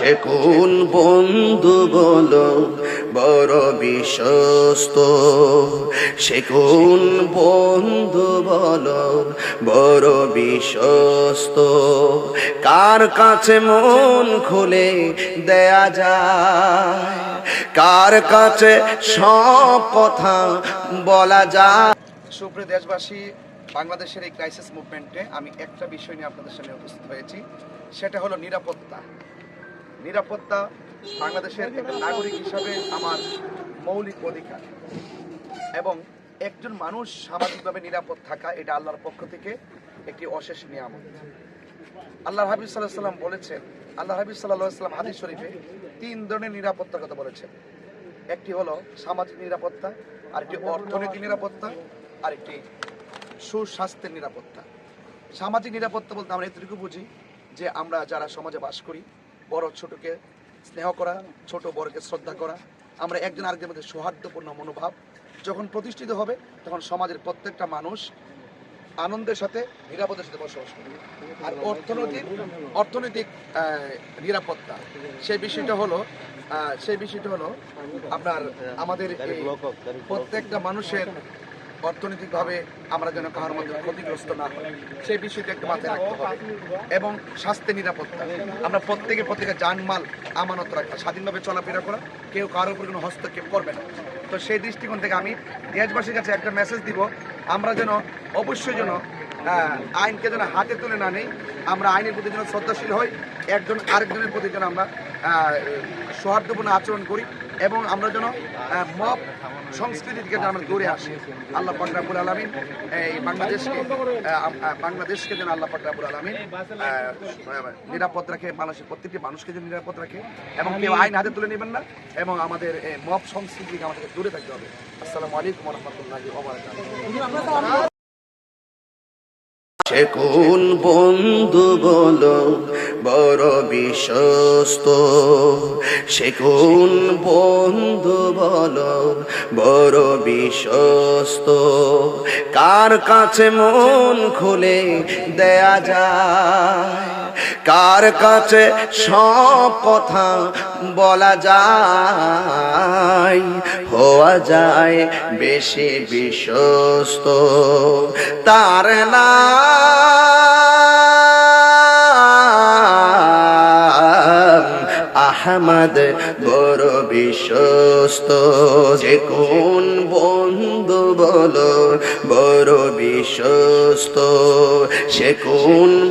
সে কোন বন্ধু বলো, বড় বিশ্বস্ত? সে কোন বন্ধু বলো, বড় বিশ্বস্ত? কার কাছে মন খুলে দেয়া যায়? কার কাছে সব কথা বলা যায়? সুপ্রিয় দেশবাসী, বাংলাদেশের এই ক্রাইসিস মুভমেন্টে আমি একটা বিষয় নিয়ে আপনাদের সামনে উপস্থিত হয়েছি। সেটা হলো নিরাপত্তা। নিরাপত্তা বাংলাদেশের একটা নাগরিক হিসাবে আমার মৌলিক অধিকার। এবং একজন মানুষ সামাজিকভাবে নিরাপদ থাকা, এটা আল্লাহর পক্ষ থেকে একটি অশেষ নিয়ামত। আল্লাহ হাবিব সাল্লাহ সাল্লাম বলেছেন আল্লাহ হাবিব সাল্লাহ সাল্লাম হাদিস শরীফে তিন ধরনের নিরাপত্তার কথা বলেছেন। একটি হলো সামাজিক নিরাপত্তা, আরেকটি অর্থনৈতিক নিরাপত্তা, আরেকটি সুস্বাস্থ্যের নিরাপত্তা। সামাজিক নিরাপত্তা বলতে আমরা এতটুকু বুঝি যে আমরা যারা সমাজে বাস করি বড় ছোটকে স্নেহ করা, ছোট বড়কে শ্রদ্ধা করা। আমরা একজন আরেকজনের মধ্যে সৌহার্দ্যপূর্ণ মনোভাব। যখন প্রতিষ্ঠিত হবে, তখন সমাজের প্রত্যেকটা মানুষ আনন্দের সাথে, নিরাপদের সাথে বসবাস করবে। আর অর্থনৈতিক অর্থনৈতিক নিরাপত্তা। সেই বিষয়টা হলো সেই বিষয়টা হলো আপনার, আমাদের প্রত্যেকটা মানুষের অর্থনৈতিকভাবে আমরা যেন কারোর মধ্যে ক্ষতিগ্রস্ত না হয় সেই বিষয়টি একটু মাথায় রাখতে হবে। এবং স্বাস্থ্যের নিরাপত্তা। আমরা প্রত্যেকে প্রত্যেকের যানমাল আমানত রাখা, স্বাধীনভাবে চলাফেরা করা। কেউ কারোর উপর কোনো হস্তক্ষেপ করবে না। তো সেই দৃষ্টিকোণ থেকে আমি দেশবাসীর কাছে একটা মেসেজ দিব, আমরা যেন অবশ্যই যেন আইনকে যেন হাতে তুলে না নেই, আমরা আইনের প্রতি যেন শ্রদ্ধাশীল হই, একজন আরেকজনের প্রতি যেন আমরা সৌহার্দ্যপূর্ণ আচরণ করি এবং আমরা যেন মব সংস্কৃতি থেকে যেন আমরা দূরে আসি। আল্লাহ পাকরাবুল আলমিন এই বাংলাদেশকে বাংলাদেশকে যেন আল্লাহ পাকরাবুল আলমিন নিরাপদ রাখে মানুষের প্রত্যেকটি মানুষকে যেন নিরাপদ রাখে এবং কেউ আইন হাতে তুলে নেবেন না এবং আমাদের মব সংস্কৃতি আমাদেরকে দূরে থাকতে হবে। আসসালামু আলাইকুম রহমতুল্লাহ সে কোন বন্ধু বলো, বড় বিশ্বস্ত? সে কোন বন্ধু বলো, বড় বিশ্বস্ত? কার কাছে মন খুলে দেয়া যায়? কার কাছে সব কথা বলা যায়? হওয়া যায় বেশি বিশ্বস্ত। তার নাম আহমদ বড় বিশ্বস্ত। যে কোন বন্ধু বলো বড় বিশ্বস্ত। সে কোন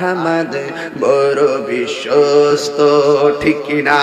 আহমদ বড় বিশ্বস্ত ঠিক না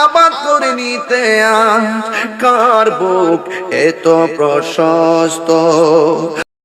আবাদ করে নিতে কার বুক? এত প্রশস্ত।